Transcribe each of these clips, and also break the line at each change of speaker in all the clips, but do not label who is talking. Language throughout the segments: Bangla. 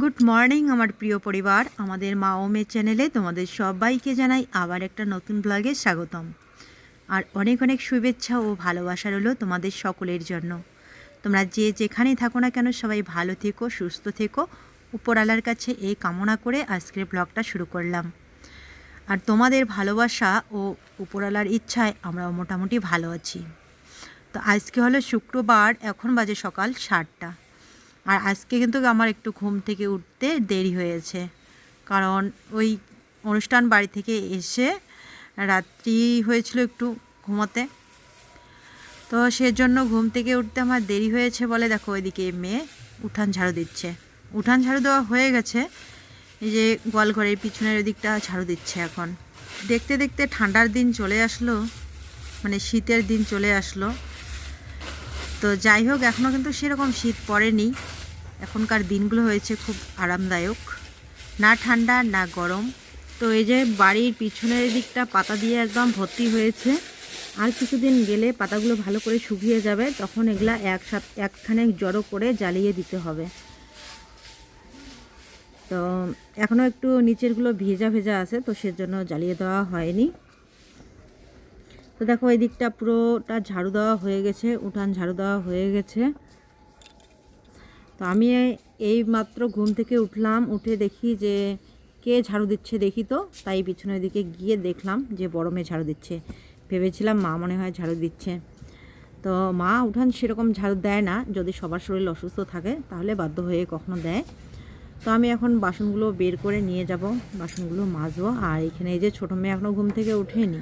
গুড মর্নিং আমার প্রিয় পরিবার। আমাদের মা ও মেয়ে চ্যানেলে তোমাদের সবাইকে জানাই আবার একটা নতুন ব্লগে স্বাগতম। আর অনেক অনেক শুভেচ্ছা ও ভালোবাসা রইল তোমাদের সকলের জন্য। তোমরা যে যেখানেই থাকো না কেন সবাই ভালো থেকো, সুস্থ থেকো। উপরালার কাছে এই কামনা করে আজকের ব্লগটা শুরু করলাম। আর তোমাদের ভালোবাসা ও উপরালার ইচ্ছায় আমরাও মোটামুটি ভালো আছি। তো আজকে হলো শুক্রবার, এখন বাজে সকাল সাতটা। আর আজকে কিন্তু আমার একটু ঘুম থেকে উঠতে দেরি হয়েছে। কারণ ওই অনুষ্ঠান বাড়ি থেকে এসে রাত্রি হয়েছিল একটু ঘুমোতে। তো সেজন্য ঘুম থেকে উঠতে আমার দেরি হয়েছে বলে দেখো ওইদিকে মেয়ে উঠান ঝাড়ু দিচ্ছে। উঠান ঝাড়ু দেওয়া হয়ে গেছে। এই যে গোয়ালঘরের পিছনের ওদিকটা ঝাড়ু দিচ্ছে এখন। দেখতে দেখতে ঠান্ডার দিন চলে আসলো মানে শীতের দিন চলে আসলো। তো যাই হোক এখনও কিন্তু সেরকম শীত পড়েনি। এখনকার দিনগুলো হয়েছে খুব আরামদায়ক। না ঠান্ডা, না গরম। তো এই যে বাড়ির পিছনের দিকটা পাতা দিয়ে একদম ভর্তি হয়েছে। আর কিছুদিন গেলে পাতাগুলো ভালো করে শুকিয়ে যাবে, তখন এগুলা একসাথ, একখানে জড়ো করে জ্বালিয়ে দিতে হবে। তো এখনও একটু নিচেরগুলো ভেজা ভেজা আছে, তো সেজন্য জ্বালিয়ে দেওয়া হয়নি। তো দেখো, এই দিকটা পুরোটা ঝাড়ু দেওয়া হয়ে গেছে, উঠান ঝাড়ু দেওয়া হয়ে গেছে। তো আমি এই মাত্র ঘুম থেকে উঠলাম, উঠে দেখি যে কে ঝাড়ু দিচ্ছে দেখি তো, তাই পিছনের দিকে গিয়ে দেখলাম যে বড় মেয়ে ঝাড়ু দিচ্ছে। ভেবেছিলাম মা মনে হয় ঝাড়ু দিচ্ছে। তো মা উঠান সেরকম ঝাড়ু দেয় না, যদি সবার শরীর অসুস্থ থাকে তাহলে বাধ্য হয়ে কখনো দেয়। তো আমি এখন বাসনগুলো বের করে নিয়ে যাব, বাসনগুলো মাজবো। আর এখানে এই যে ছোটো মেয়ে এখনও ঘুম থেকে উঠেনি।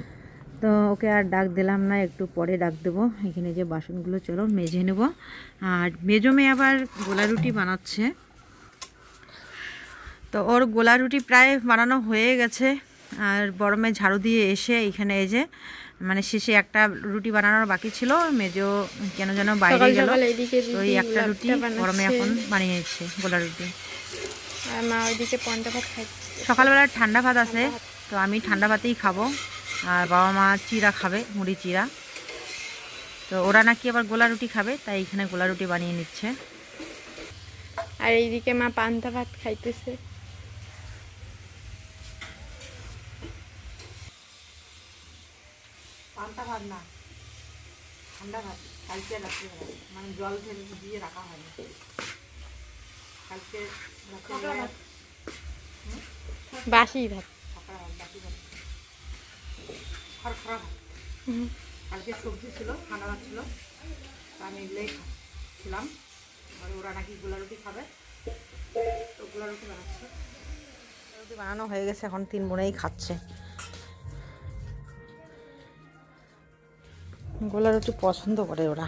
তো ওকে আর ডাক দিলাম না একটু পরে ডাক দেবো। এখানে যে বাসনগুলো চলো মেজে নেব। আর মেজো মেয়ে আবার গোলা রুটি বানাচ্ছে। তো ওর গোলা রুটি প্রায় বানানো হয়ে গেছে। আর বড় মেয়ে ঝাড়ু দিয়ে এসে এখানে এই যে মানে শেষে একটা রুটি বানানোর বাকি ছিল। মেজো কেন যেন বাইরে গেল। তো এই একটা রুটি বড় মেয়ে এখন বানিয়েছে গোলা রুটি।
আর মা ওইদিকে পন্টা ভাত খাচ্ছে।
সকালবেলা ঠান্ডা ভাত আছে তো আমি ঠান্ডা ভাতেই খাব। আর বাবা মা চিরা খাবে মুড়ি চিরা তো ওরা নাকি আবার গোলা রুটি খাবে তাই এখানে গোলা রুটি বানিয়ে নিচ্ছে।
আর এইদিকে মা পান্তা ভাত খাইতেছে।
পান্তা ভাত না ঠান্ডা ভাত কালকে রাত্রিবেলা মানে জল ঢেলে দিয়ে রাখা হয়নি কালকে
বাসি ভাত।
সকালে ভাত বাকি ভাত। খড়খড়া ভাত কালকে সবজি ছিল ভাত ছিল। তা আমি এগুলোই ছিলাম এবার ওরা নাকি গোলা রুটি খাবে। তো গোলা রুটি বানাচ্ছে। রুটি বানানো হয়ে গেছে, এখন তিন বোনেই খাচ্ছে। গোলা রুটি পছন্দ করে ওরা।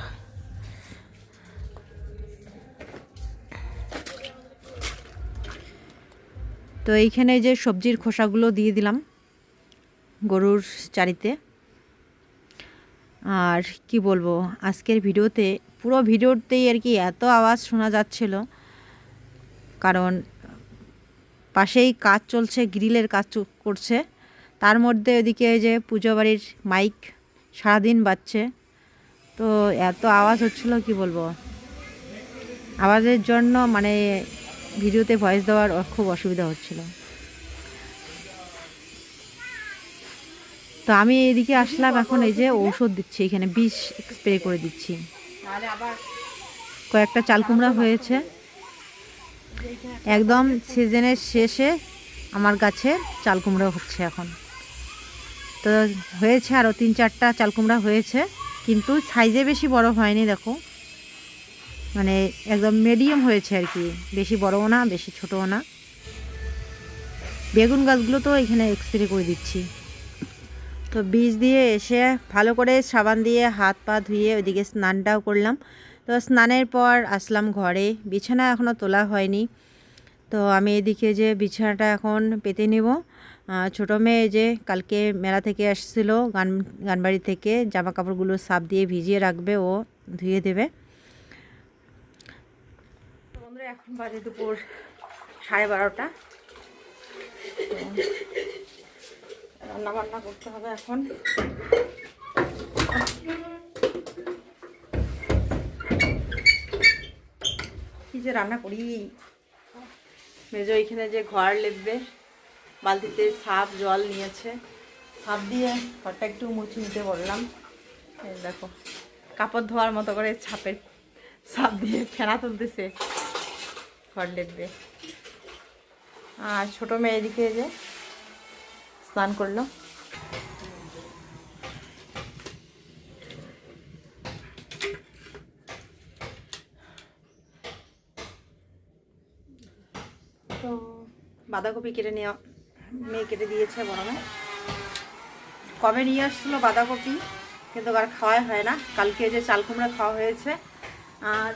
তো এইখানে যে সবজির খোসাগুলো দিয়ে দিলাম। গরুর চারিতে। আর কি বলব, আজকের ভিডিওতে পুরো ভিডিওতেই আর কি এত আওয়াজ শোনা যাচ্ছিল। কারণ পাশেই কাজ চলছে, গ্রিলের কাজ করছে। তার মধ্যে ওদিকে যে পুজো বাড়ির মাইক সারাদিন বাজছে। তো এত আওয়াজ হচ্ছিল, কি বলব? আওয়াজের জন্য মানে ভিডিওতে ভয়েস দেওয়ার খুব অসুবিধা হচ্ছিল। তো আমি এদিকে আসলাম, এখন এই যে ঔষধ দিচ্ছি, এখানে বিষ স্প্রে করে দিচ্ছি। কয়েকটা চাল কুমড়া হয়েছে। একদম সিজনের শেষে আমার গাছে চাল কুমড়া হচ্ছে এখন। তো হয়েছে আরও তিন চারটা চাল কুমড়া হয়েছে, কিন্তু সাইজে বেশি বড় হয়নি, দেখো। মানে একদম মিডিয়াম হয়েছে আর কি। বেশি বড়ও না, বেশি ছোটও না। বেগুন গাছগুলো তো এখানে স্প্রে করে দিচ্ছি। তো বীজ দিয়ে এসে ভালো করে সাবান দিয়ে হাত পা ধুয়ে ওইদিকে স্নানটাও করলাম। তো স্নানের পর আসলাম ঘরে। বিছানা এখনও তোলা হয়নি। তো আমি এদিকে যে বিছানাটা এখন পেতে নেব ছোটো মেয়ে যে কালকে মেলা থেকে আসছিল, গান, গানবাড়ি থেকে জামা কাপড়গুলো সাপ দিয়ে ভিজিয়ে রাখবে, ও ধুয়ে দেবে। এখন বাজে দুপুর সাড়ে বারোটা। রান্না বান্না করতে হবে এখন। কি যে রান্না করি? মেজো এখানে যে ঘর লেপবে, বালতিতে সাপ, জল নিয়েছে। সাপ দিয়ে ঘরটা একটু মুছে নিতে বললাম। দেখো, কাপড় ধোয়ার মতো করে ছাপের সাপ দিয়ে ফেনা তুলতেছে। ঘর লেপবে। আর ছোটো মেয়ে এদিকে যে স্নান করল। তো বাঁধাকপি কেটে নেওয়া, মেয়ে কেটে দিয়েছে বড় মেয়ে কবে নিয়ে আসছিল বাঁধাকপি? কিন্তু আর খাওয়াই হয় না। কালকে যে চাল কুমড়া খাওয়া হয়েছে, আর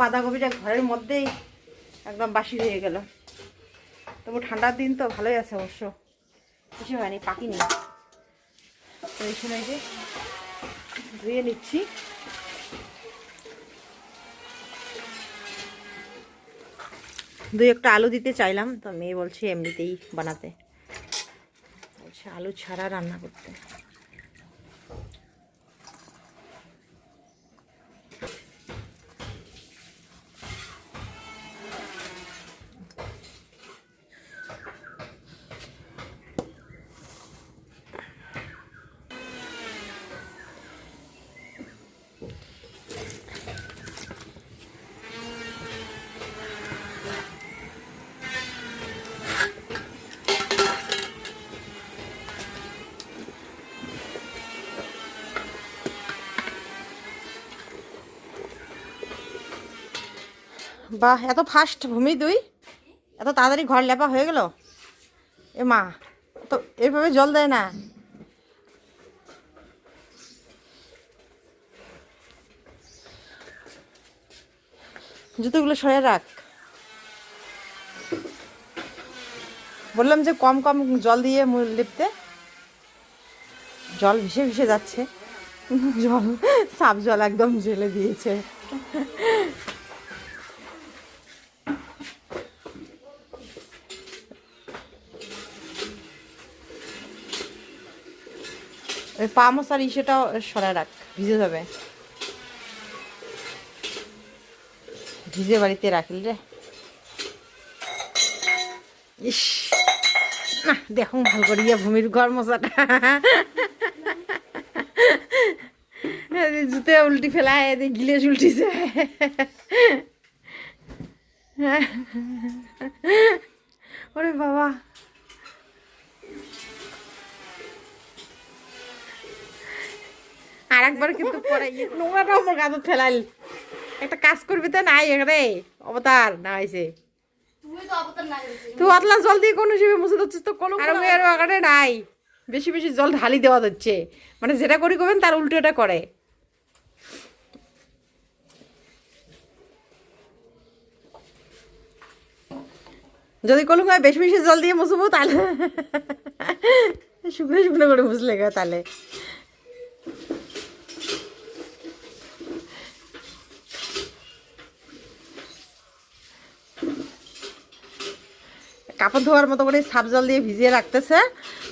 বাঁধাকপিটা ঘরের মধ্যেই একদম বাসি হয়ে গেল। তবু ঠান্ডার দিন তো ভালোই আছে অবশ্য। কিছু হয়নি পাকিনি তো এই সময় যে ধুয়ে নিচ্ছি। দুই একটা আলু দিতে চাইলাম, তো মেয়ে বলছে এমনিতেই বানাতে। বলছে আলু ছাড়া রান্না করতে। বাহ, এত ফাস্ট ভূমি দুই এত তাড়াতাড়ি ঘর লেপা হয়ে গেল? এ মা, তো এভাবে জল দেয় না। জুতোগুলো সরে রাখ। বললাম যে কম কম জল দিয়ে লিপতে। জল ভেসে ভেসে যাচ্ছে। জল, সাপ জল একদম জেলে দিয়েছে। ওই পা মশার ইসেটাও সরায় রাখ, ভিজে যাবে। ভিজে বাড়িতে রাখিল রে। ইস, না দেখুন ভালো করিয়া ভূমির ঘর মশাটা জুতে উল্টি ফেলায় গিলে যায় ওরে বাবা। আর একবার কিন্তু পরে ইয়ে নোংরাটা আমার একটা কাজ করবি তো নাই এখানে অবতার না হয়েছে তুই অতলা জল দিয়ে কোনো হিসেবে মুছে দিচ্ছিস তো কোনো আর আগারে নাই। বেশি বেশি জল ঢালি দেওয়া হচ্ছে মানে যেটা করি করবেন তার উল্টোটা করে। যদি কলম হয় বেশি বেশি জল দিয়ে মুছবো তাহলে শুকনো শুকনো করে মুছলে গো তাহলে। কাপড় ধোয়ার মতো করে সাপ জল দিয়ে ভিজিয়ে রাখতেছে।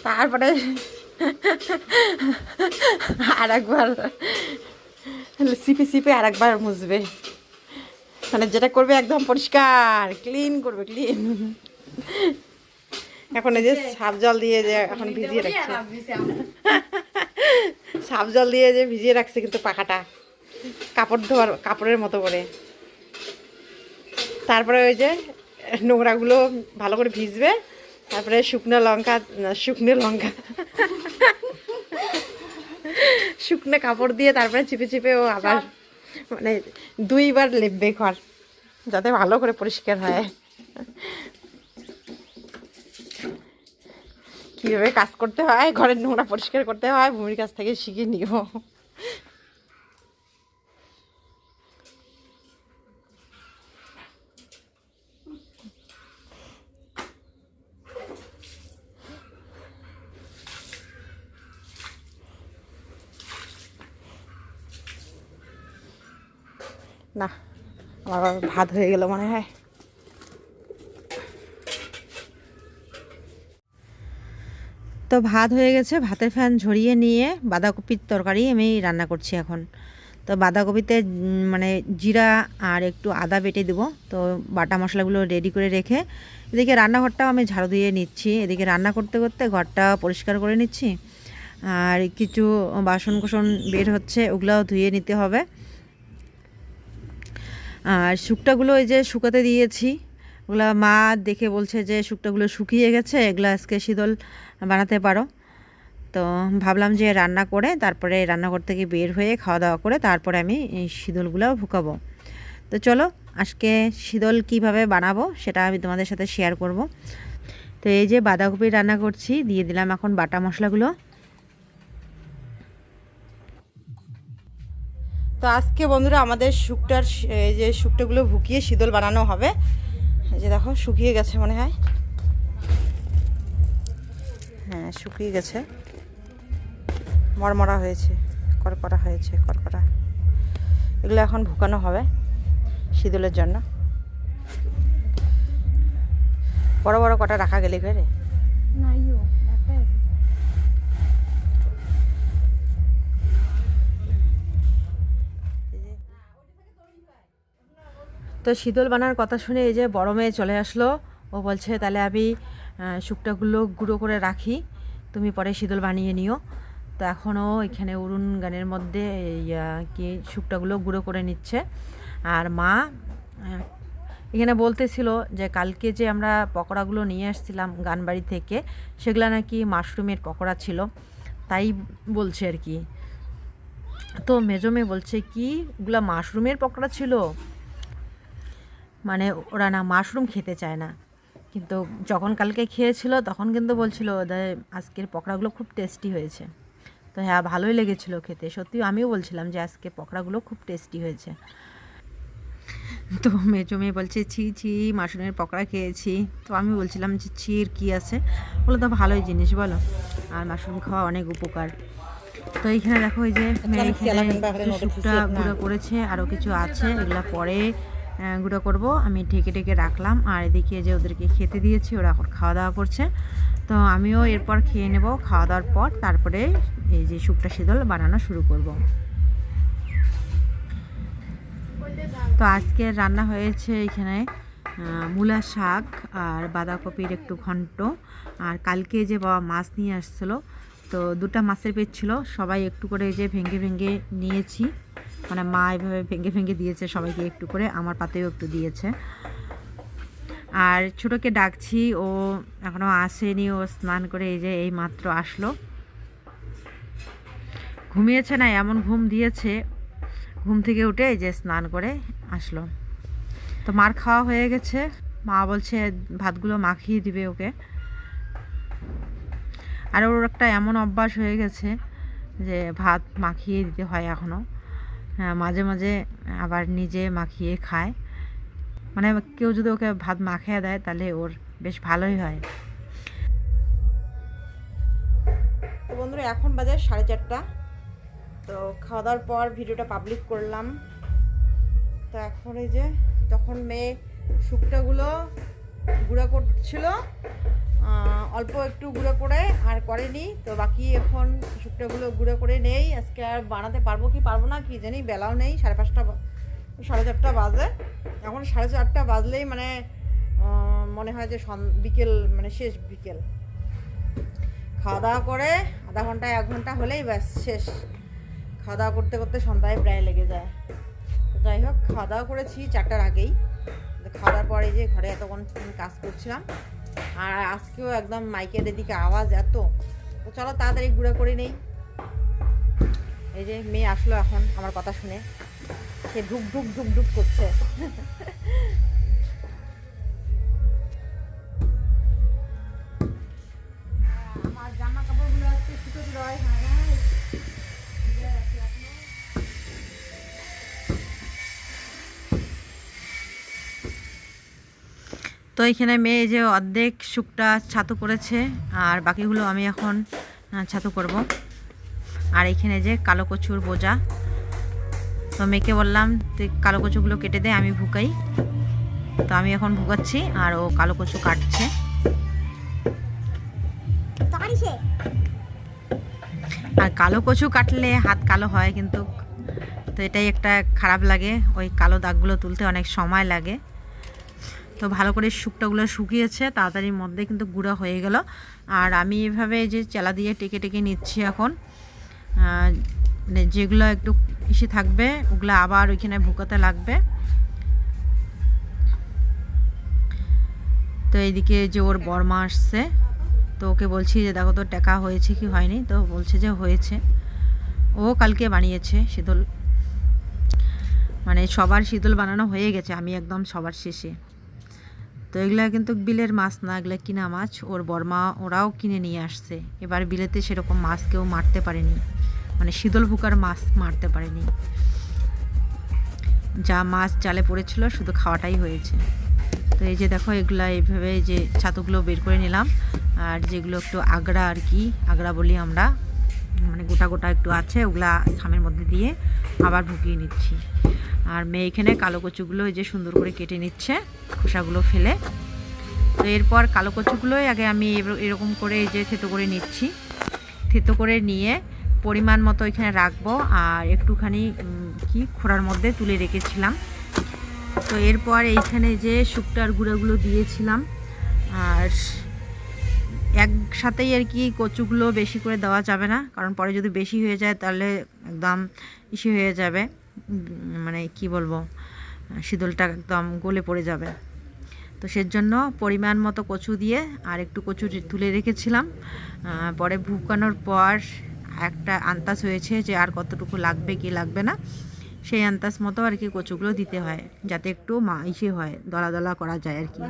তারপরে আর একবার সিপে সিপে আর একবার মুছবে। মানে যেটা করবে একদম পরিষ্কার ক্লিন করবে ক্লিন এখন এই যে সাপ জল দিয়ে যে এখন ভিজিয়ে রাখছে। সাপ জল দিয়ে যে ভিজিয়ে রাখছে কিন্তু পাখাটা। কাপড় ধোয়ার কাপড়ের মতো করে। তারপরে ওই যে নোংরাগুলো ভালো করে ভিজবে, তারপরে শুকনো লঙ্কা শুকনো লঙ্কা। শুকনো কাপড় দিয়ে তারপরে চিপে চিপে ও আবার মানে দুইবার লেপবে ঘর, যাতে ভালো করে পরিষ্কার হয়। কীভাবে কাজ করতে হয়, ঘরের নোংরা পরিষ্কার করতে হয়, ভূমির কাছ থেকে শিখে নিও না, আমার ভাত হয়ে গেল মনে হয়। তো ভাত হয়ে গেছে, ভাতের ফ্যান ঝরিয়ে নিয়ে বাঁধাকপির তরকারি আমি রান্না করছি এখন। তো বাঁধাকপিতে মানে জিরা আর একটু আদা বেটে দেবো। তো বাটা মশলাগুলো রেডি করে রেখে এদিকে রান্নাঘরটাও আমি ঝাড়ু দিয়ে নিচ্ছি। এদিকে রান্না করতে করতে ঘরটা পরিষ্কার করে নিচ্ছি। আর কিছু বাসন কোসন বের হচ্ছে, ওগুলাও ধুয়ে নিতে হবে। আর শুকটাগুলো ওই যে শুকাতে দিয়েছি। ওগুলো মা দেখে বলছে যে শুকটাগুলো শুকিয়ে গেছে, এগুলো আজকে শীতল বানাতে পারো। তো ভাবলাম যে রান্না করে, তারপরে রান্নাঘর থেকে বের হয়ে খাওয়া দাওয়া করে তারপরে আমি এই শীতলগুলো ভুকাবো তো চলো, আজকে শীতল কীভাবে বানাবো সেটা আমি তোমাদের সাথে শেয়ার করব। তো এই যে বাঁধাকপি রান্না করছি, দিয়ে দিলাম এখন বাটা মশলাগুলো।
তো আজকে বন্ধুরা আমাদের শুকটার এই যে শুকটাগুলো ভুকিয়ে শীতল বানানো হবে। যে দেখো, শুকিয়ে গেছে মনে হয়। হ্যাঁ শুকিয়ে গেছে। মরমরা হয়েছে করকরা হয়েছে, কড়কড়া। এগুলো এখন ভুকানো হবে শীতলের জন্য। বড় বড় কটা রাখা গেলে ঘরে?
তো শীতল বানার কথা শুনে এই যে বড় মেয়ে চলে আসলো, ও বলছে, তাহলে আমি শুকটাগুলো গুঁড়ো করে রাখি, তুমি পরে শীতল বানিয়ে নিও। তো এখনও এখানে অরুণ গানের মধ্যে কি শুকটাগুলো গুঁড়ো করে নিচ্ছে। আর মা এখানে বলতেছিল যে, কালকে যে আমরা পকোড়াগুলো নিয়ে আসছিলাম গানবাড়ি থেকে, সেগুলো নাকি মাশরুমের পকোড়া ছিল। তাই বলছে আর কি। তো মেজমে বলছে, কি? ওগুলা মাশরুমের পকোড়া ছিল? মানে ওরা না মাশরুম খেতে চায় না। কিন্তু যখন কালকে খেয়েছিল তখন কিন্তু বলছিল ওদের আজকের পকোড়াগুলো খুব টেস্টি হয়েছে। তো হ্যাঁ ভালোই লেগেছিল খেতে। সত্যি আমিও বলছিলাম যে আজকে পকোড়াগুলো খুব টেস্টি হয়েছে। তো মেজো মেয়ে বলছে ছি ছি মাশরুমের পকোড়া খেয়েছি। তো আমি বলছিলাম যে ছির কী আছে? বলো তো ভালোই জিনিস বলো। আর মাশরুম খাওয়া অনেক উপকার। তো এইখানে দেখো ওই যে মেয়ে এখানে কিছু গুঁড়ো করেছে আরও কিছু আছে এগুলো পরে গুঁড়ো করব। আমি ঢেকে ঢেকে রাখলাম। আর এদিকে যে ওদেরকে খেতে দিয়েছি, ওরা এখন খাওয়া দাওয়া করছে। তো আমিও এরপর খেয়ে নেব খাওয়া দাওয়ার পর। তারপরে এই যে শুকটা শীতল বানানো শুরু করব। তো আজকে রান্না হয়েছে এখানে মূলা শাক আর বাঁধাকপির একটু ঘন্ট। আর কালকে যে বাবা মাছ নিয়ে আসছিল, তো দুটা মাছের পেট ছিল। সবাই একটু করে যে ভেঙে ভেঙে নিয়েছি। মানে মা এভাবে ভেঙে ভেঙে দিয়েছে সবাইকে একটু করে, আমার পাতেও একটু দিয়েছে। আর ছোটোকে ডাকছি, ও এখনও আসেনি, ও স্নান করে এই যে এই মাত্র আসলো। ঘুমিয়েছে না, এমন ঘুম দিয়েছে, ঘুম থেকে উঠে এই যে স্নান করে আসলো। তো মার খাওয়া হয়ে গেছে, মা বলছে ভাতগুলো মাখিয়ে দিবে ওকে। আর ওর একটা এমন অভ্যাস হয়ে গেছে যে ভাত মাখিয়ে দিতে হয় এখনও মাঝে মাঝে আবার নিজে মাখিয়ে খায়। মানে কেউ যদি ওকে ভাত মাখিয়ে দেয়, তাহলে ওর বেশ ভালোই হয়।
তো বন্ধুরা, এখন বাজে সাড়ে চারটা। তো খাওয়া দাওয়ার পর ভিডিওটা পাবলিক করলাম। তো এখন এই যে, তখন মেয়ে শুকটাগুলো গুঁড়া করছিল। অল্প একটু গুঁড়ো করে আর করেনি। তো বাকি এখন শুকটাগুলো গুঁড়ো করে নেই। আজকে আর বানাতে পারব কি পারব না কি জানি, বেলাও নেই, সাড়ে পাঁচটা সাড়ে চারটা বাজে। এখন সাড়ে চারটা বাজলেই মানে মনে হয় যে বিকেল মানে শেষ বিকেল। খাওয়া দাওয়া করে আধা ঘণ্টা, এক ঘণ্টা হলেই ব্যাস শেষ। খাওয়া দাওয়া করতে করতে সন্ধ্যায় প্রায় লেগে যায়। তো যাই হোক, খাওয়া দাওয়া করেছি চারটার আগেই। খাওয়া দাওয়ার পরে যে ঘরে এতক্ষণ কাজ করছিলাম। আর আজকেও একদম মাইকের এদিকে আওয়াজ এত। তো চলো তাড়াতাড়ি ঘুরে করে নেই। এই যে মেয়ে আসলো এখন আমার কথা শুনে। সে ঢুক ঢুক ঢুক ঢুক করছে।
তো এখানে মেয়ে যে অর্ধেক শুকটা ছাতু করেছে আর বাকিগুলো আমি এখন ছাতু করব। আর এখানে যে কালো কচুর বোঝা তো মেয়েকে বললাম, তুই কালো কচুগুলো কেটে দে, আমি ভুকাই। তো আমি এখন ভুকাচ্ছি, আর ও কালো কচু কাটছে। আর কালো কচু কাটলে হাত কালো হয়, কিন্তু তো এটাই একটা খারাপ লাগে, ওই কালো দাগগুলো তুলতে অনেক সময় লাগে। তো ভালো করে শুকটাগুলো শুকিয়েছে তাড়াতাড়ির মধ্যে কিন্তু গুঁড়া হয়ে গেল। আর আমি এভাবে যে চেলা দিয়ে টেকে টেকে নিচ্ছি এখন। মানে যেগুলো একটু ইসে থাকবে, ওগুলো আবার ওইখানে ভুকাতে লাগবে। তো এইদিকে যে ওর বর্মা আসছে, তো ওকে বলছি যে, দেখো তো টাকা হয়েছে কি হয়নি? তো বলছে যে, হয়েছে। ও কালকে বানিয়েছে শীতল। মানে সবার শীতল বানানো হয়ে গেছে, আমি একদম সবার শেষে। তো এগুলা কিন্তু বিলের মাছ না, এগুলো কিনা মাছ। ওর বর্মা ওরাও কিনে নিয়ে আসছে। এবার বিলেতে সেরকম মাছ কেউ মারতে পারেনি। মানে শীতল ফুকার মাছ মারতে পারেনি। যা মাছ জালে পড়েছিল, শুধু খাওয়াটাই হয়েছে। তো এই যে দেখো, এগুলা এইভাবে যে ছাতুগুলো বের করে নিলাম। আর যেগুলো একটু আগড়া আর কি আগড়া বলি আমরা মানে গোটা গোটা একটু আছে, ওগুলা থামের মধ্যে দিয়ে আবার ঢুকিয়ে নিচ্ছি। আর মেয়ে এখানে কালো কচুগুলো এই যে সুন্দর করে কেটে নিচ্ছে, খোসাগুলো ফেলে। তো এরপর কালো কচুগুলোই আগে আমি এর- এরকম করে এই যে থেতো করে নিচ্ছি। থেতো করে নিয়ে পরিমাণ মতো এখানে রাখব আর একটুখানি কি খোড়ার মধ্যে তুলে রেখেছিলাম। তো এরপর এইখানে যে শুকটার গুঁড়োগুলো দিয়েছিলাম, আর একসাথেই আর কি কচুগুলো বেশি করে দেওয়া যাবে না, কারণ পরে যদি বেশি হয়ে যায় তাহলে একদম ইসে হয়ে যাবে। মানে কি বলব শীতলটা একদম গলে পড়ে যাবে। তো সেজন্য পরিমাণ মতো কচু দিয়ে আর একটু কচু তুলে রেখেছিলাম। পরে ভুকানোর পর একটা আন্তাজ হয়েছে যে আর কতটুকু লাগবে, কি লাগবে না, সেই আন্তাজ মতো আর কি কচুগুলো দিতে হয়, যাতে একটু ইসে হয়, দলা দলা করা যায় আর কি।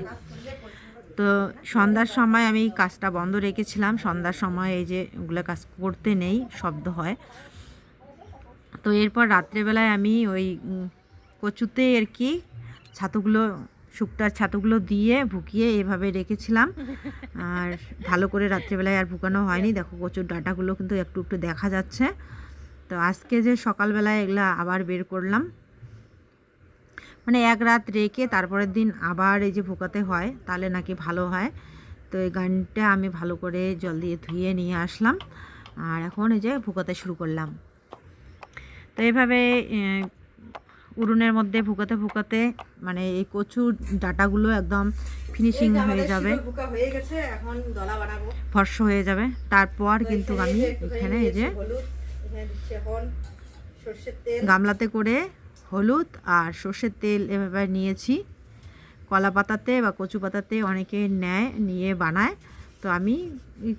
তো সন্ধ্যার সময় আমি কাজটা বন্ধ রেখেছিলাম। সন্ধ্যার সময় এই যে ওগুলো কাজ করতে নেই, শব্দ হয়। তো এরপর রাত্রেবেলায় আমি ওই কচুতে আর কি ছাতুগুলো শুকটার ছাতুগুলো দিয়ে ভুকিয়ে এভাবে রেখেছিলাম। আর ভালো করে রাত্রেবেলায় আর ভুকানো হয়নি। দেখো কচুর ডাঁটাগুলো কিন্তু একটু একটু দেখা যাচ্ছে। তো আজকে যে সকালবেলায় এগুলা আবার বের করলাম। মানে এক রাত রেখে তারপরের দিন আবার এই যে ভুকাতে হয়, তাহলে নাকি ভালো হয়। তো এই গানটা আমি ভালো করে জল দিয়ে ধুয়ে নিয়ে আসলাম। আর এখন এই যে ভুকাতে শুরু করলাম। তো এইভাবে আহ, উনুনের মধ্যে ভুকাতে ভুকাতে মানে এই কচুর ডাটাগুলো একদম ফিনিশিং হয়ে যাবে।
বুকা হয়ে
ফর্স হয়ে যাবে। তারপর কিন্তু আমি এখানে এই যে গামলাতে করে হলুদ আর সর্ষের তেল এভাবে নিয়েছি। কলা পাতাতে বা কচু পাতাতে অনেকে নেয় নিয়ে বানায়। তো আমি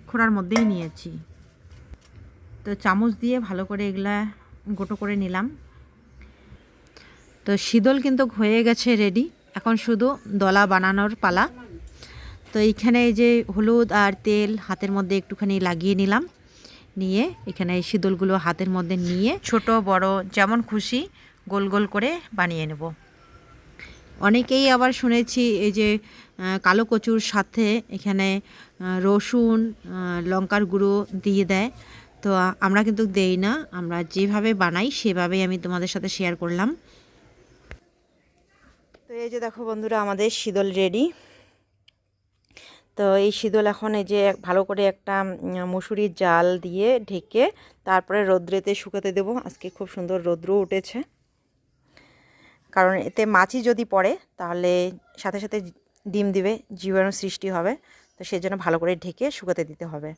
খোড়ার মধ্যেই নিয়েছি। তো চামচ দিয়ে ভালো করে এগুলা গোটো করে নিলাম। তো শীতল কিন্তু হয়ে গেছে রেডি এখন শুধু দলা বানানোর পালা। তো এইখানে এই যে হলুদ আর তেল হাতের মধ্যে একটুখানি লাগিয়ে নিলাম। নিয়ে এখানে এই শীতলগুলো হাতের মধ্যে নিয়ে ছোট, বড়, যেমন খুশি গোল গোল করে বানিয়ে নেব। অনেকেই আবার শুনেছি এই যে কালো কচুর সাথে এখানে রসুন লঙ্কার গুঁড়ো দিয়ে দেয়। তো আমরা কিন্তু দেই না। আমরা যেভাবে বানাই, সেভাবেই আমি তোমাদের সাথে শেয়ার করলাম। তো এই যে দেখো বন্ধুরা, আমাদের শীতল রেডি। তো এই শীতল এখন এই যে ভালো করে একটা মুসুরির জাল দিয়ে ঢেকে তারপরে রৌদ্রেতে শুকাতে দেবো। আজকে খুব সুন্দর রৌদ্র উঠেছে। কারণ এতে মাছি যদি পড়ে, তাহলে সাথে সাথে ডিম দিবে জীবাণু সৃষ্টি হবে। তো সেই জন্য ভালো করে ঢেকে শুকাতে দিতে হবে।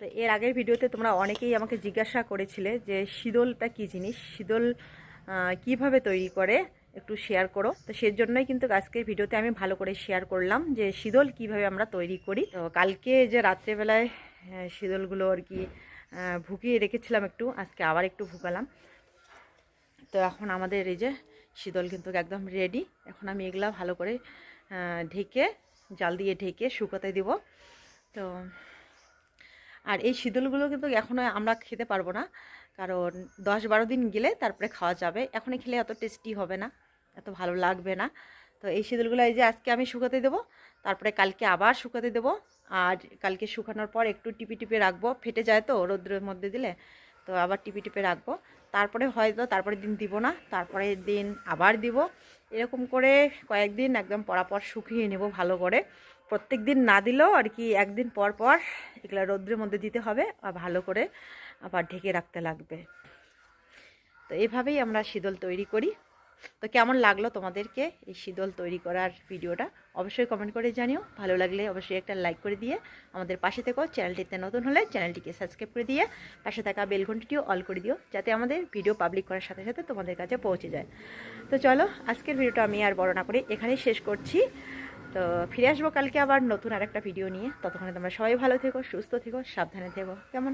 তো এর আগের ভিডিওতে তোমরা অনেকেই আমাকে জিজ্ঞাসা করেছিলে যে শীতলটা কী জিনিস? আহ, কীভাবে তৈরি করে? একটু শেয়ার করো। তো সেই জন্যই কিন্তু আজকের ভিডিওতে আমি ভালো করে শেয়ার করলাম যে শীতল কীভাবে আমরা তৈরি করি। তো কালকে যে রাত্রেবেলায় আহ, শীতলগুলো আর কি ভুকিয়ে রেখেছিলাম একটু আজকে আবার একটু ভুকালাম। তো এখন আমাদের এই যে শীতল কিন্তু একদম রেডি এখন আমি এগুলা ভালো করে ঢেকে জাল দিয়ে ঢেকে শুকাতে দিব। তো আর এই শীতলগুলো কিন্তু এখনও আমরা খেতে পারব না। কারণ দশ বারো দিন গেলে তারপরে খাওয়া যাবে। এখনই খেলে এত টেস্টি হবে না, এত ভালো লাগবে না। তো এই শীতলগুলো এই যে আজকে আমি শুকাতে দেবো, তারপরে কালকে আবার শুকাতে দেবো। আর কালকে শুকানোর পর একটু টিপি টিপে রাখব। ফেটে যায় তো রৌদ্রের মধ্যে দিলে, তো আবার টিপি টিপে রাখব। তারপরে হয়তো তারপরে দিন দিব না তারপরে দিন আবার দিব। এরকম করে কয়েকদিন একদম পরাপর শুকিয়ে নেব ভালো করে। প্রত্যেক দিন না দিলেও আর কি একদিন পর পর এগুলো রৌদ্রের মধ্যে দিতে হবে আর ভালো করে আবার ঢেকে রাখতে লাগবে। তো এভাবেই আমরা শীতল তৈরি করি। তো কেমন লাগল তোমাদেরকে এই শীতল তৈরি করার ভিডিওটা? অবশ্যই কমেন্ট করে জানিও। ভালো লাগলে অবশ্যই একটা লাইক করে দিয়ে আমাদের পাশে থেকো। চ্যানেলটিতে নতুন হলে চ্যানেলটিকে সাবস্ক্রাইব করে দিয়ে পাশে থাকা বেল ঘন্টিটিও অল করে দিও, যাতে আমাদের ভিডিও পাবলিক করার সাথে সাথে তোমাদের কাছে পৌঁছে যায়। তো চলো, আজকের ভিডিওটা আমি আর বড় না করে এখানেই শেষ করছি। তো ফিরে আসব কালকে আবার নতুন আর একটা ভিডিও নিয়ে। ততক্ষণে তোমরা সবাই ভালো থেকো, সুস্থ থেকো, সাবধানে থেকো। কেমন?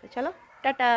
তো চলো, টাটা!